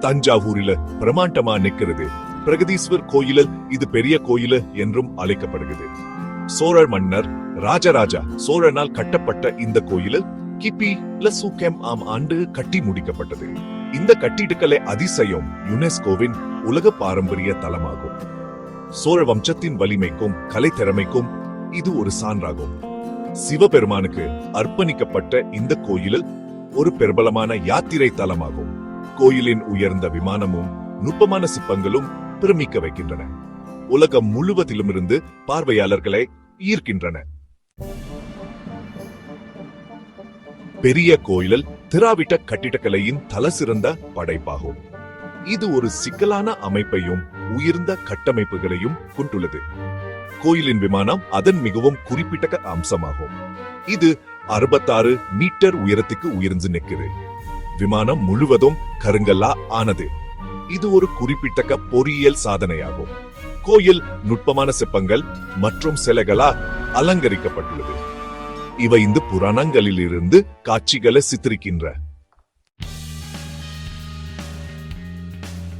தஞ்சாவூரில பிரமாண்டமா நிக்கிறது. பிரகதீஸ்வர் கோயில இது பெரிய கோயில் என்றும் அழைக்கப்படுகிறது. சோழர் மன்னர் ராஜராஜா சோழனால் கட்டப்பட்ட இந்த கோயில் கிபி லசூகெம் ஆம் ஆண்டு கட்டி முடிக்கப்பட்டது. இந்த கட்டிடக்கலை அதிசயம் யுனெஸ்கோவின் உலக பாரம்பரிய தலமாகும். சோழ வம்சத்தின் வலிமைக்கும் கலை திறமைக்கும் இது ஒரு சான்றாகும். சிவபெருமானுக்கு அர்ப்பணிக்கப்பட்ட இந்த கோயிலில் ஒரு பிரபலமான யாத்திரை தலமாகும். கோயிலின் உயர்ந்த விமானமும் நுட்பமான சிற்பங்களும் பிரமிக்க வைக்கின்றன. உலகம் முழுவதிலும் இருந்து பார்வையாளர்களை ஈர்க்கின்றன. பெரிய கோயிலில் திராவிட்ட கட்டிடக்கலையின் தலசிறந்த படைப்பாகும். இது ஒரு சிக்கலான அமைப்பையும் உயர்ந்த கட்டமைப்புகளையும் கொண்டுள்ளது. கோயிலின் விமானம் அதன் மிகவும் குறிப்பிட்ட அம்சமாகும். இது அறுபத்தாறு மீட்டர் உயரத்துக்கு உயர்ந்து நிற்கிறது விமானம் முழுவதும் கருங்கல்லா ஆனது. இது ஒரு குறிப்பிட்ட பொறியியல் சாதனையாகும். கோயில் நுட்பமான சிற்பங்கள் மற்றும் சிலைகளால் அலங்கரிக்கப்பட்டுள்ளது. இவை இந்த புராணங்களில் இருந்து காட்சிகளை சித்தரிக்கின்ற.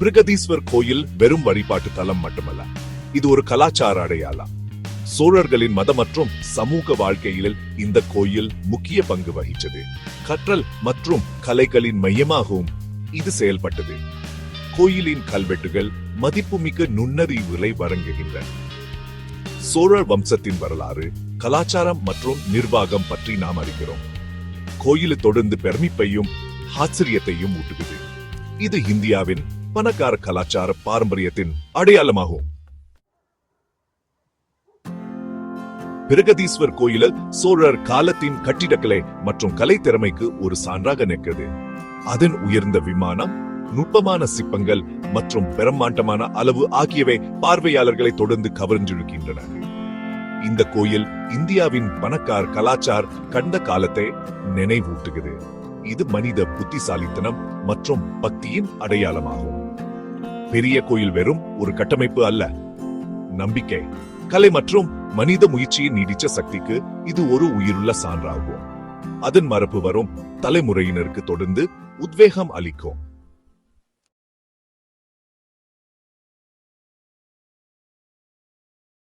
பிரகதீஸ்வர் கோயில் வெறும் வழிபாட்டு தலம் மட்டுமல்ல இது ஒரு கலாச்சார அடையாளம். சோழர்களின் மத மற்றும் சமூக வாழ்க்கையில் இந்த கோயில் முக்கிய பங்கு வகித்தது. கற்றல் மற்றும் கலைகளின் மையமாகவும் இது செயல்பட்டது. கோயிலின் கல்வெட்டுகள் மதிப்புமிக்க நுண்ணறிவுகளை வழங்குகின்றன. சோழர் வம்சத்தின் வரலாறு கலாச்சாரம் மற்றும் நிர்வாகம் பற்றி நாம் அறிகிறோம். கோயில் தொடர்ந்து பெருமிப்பையும் ஆச்சரியத்தையும் ஊட்டுகிறது. இது இந்தியாவின் பணக்கார கலாச்சார பாரம்பரியத்தின் அடையாளமாகும். பிரகதீஸ்வர் கோயிலில் சோழர் காலத்தின் கட்டிடக்கலை மற்றும் கலை திறமைக்கு ஒரு சான்றாக நிற்கிறது. அதன் உயர்ந்த விமானம் நுட்பமான சிப்பங்கள் மற்றும் பிரம்மாண்டமான அளவு ஆகியவை பார்வையாளர்களை தொடர்ந்து கவர்ந்திருக்கின்றன இந்த கோயில் இந்தியாவின் பணக்கார் கலாச்சார் கண்ட காலத்தை நினைவூட்டுகிறது. இது மனித புத்திசாலித்தனம் மற்றும் பக்தியின் அடையாளமாகும். பெரிய கோயில் வெறும் ஒரு கட்டமைப்பு அல்ல. நம்பிக்கை கலை மற்றும் மனித முயற்சியின் நீடிச்ச சக்திக்கு இது ஒரு உயிருள்ள சான்றாகும். அதன் மரபு வரும் தலைமுறையினருக்கு தொடர்ந்து உத்வேகம் அளிக்கும்.